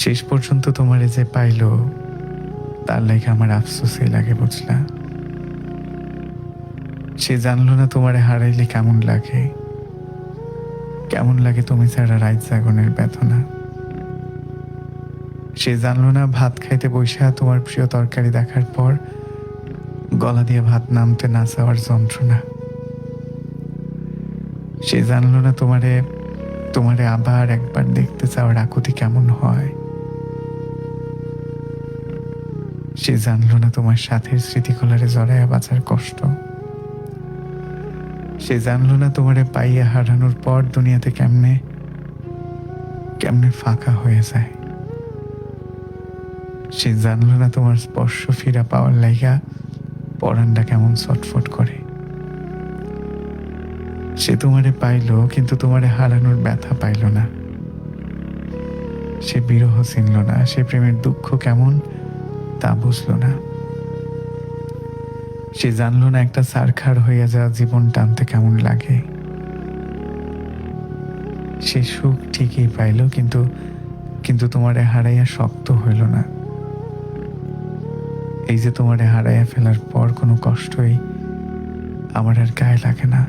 শেষ পর্যন্ত তোমারে যে পাইল, তার লাগে আমার আফসোসই লাগে, বুঝলা? সে জানলো না তোমারে হারাইলে কেমন লাগে। কেমন লাগে তুমি ছাড়া রাইত জাগনের বেদনা। সে জানলো না ভাত খাইতে বৈশা তোমার প্রিয় তরকারি দেখার পর গলা দিয়ে ভাত নামতে না চাওয়ার যন্ত্রণা। সে জানলো না তোমারে তোমারে আবার একবার দেখতে চাওয়ার আকুতি কেমন হয়। সে জানলো না তোমার সাথের স্মৃতিকলারে জড়াইয়া বাঁচার কষ্ট। সে জানলো না তোমারে পাইয়া হারানোর পর দুনিয়াতে কেমনে কেমনে ফাঁকা হয়ে যায়। সে জানলো না তোমার স্পর্শ ফিরা পাওয়ার লাইগা পরানটা কেমন ছটফট করে। সে তোমারে পাইলো, কিন্তু তোমারে হারানোর ব্যথা পাইল না। সে বিরহ চিনল না, সে প্রেমের দুঃখ কেমন তা বুঝলো না। সে জানলো না একটা সারখার হইয়া যাওয়া জীবন টানতে কেমন লাগে। সে সুখ ঠিকই পাইল, কিন্তু কিন্তু তোমারে হারাইয়া শক্ত হইল না। এই যে তোমারে হারাইয়া ফেলার পর কোনো কষ্টই আমার আর গায়ে লাগে না।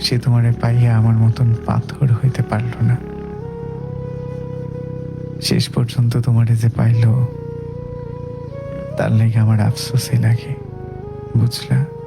সে তোমারে পাইয়া আমার মতন পাথর হইতে পারল না। শেষ পর্যন্ত তোমারে যে পাইল তার লেগে আমার আফসোসই লাগে বুঝলা?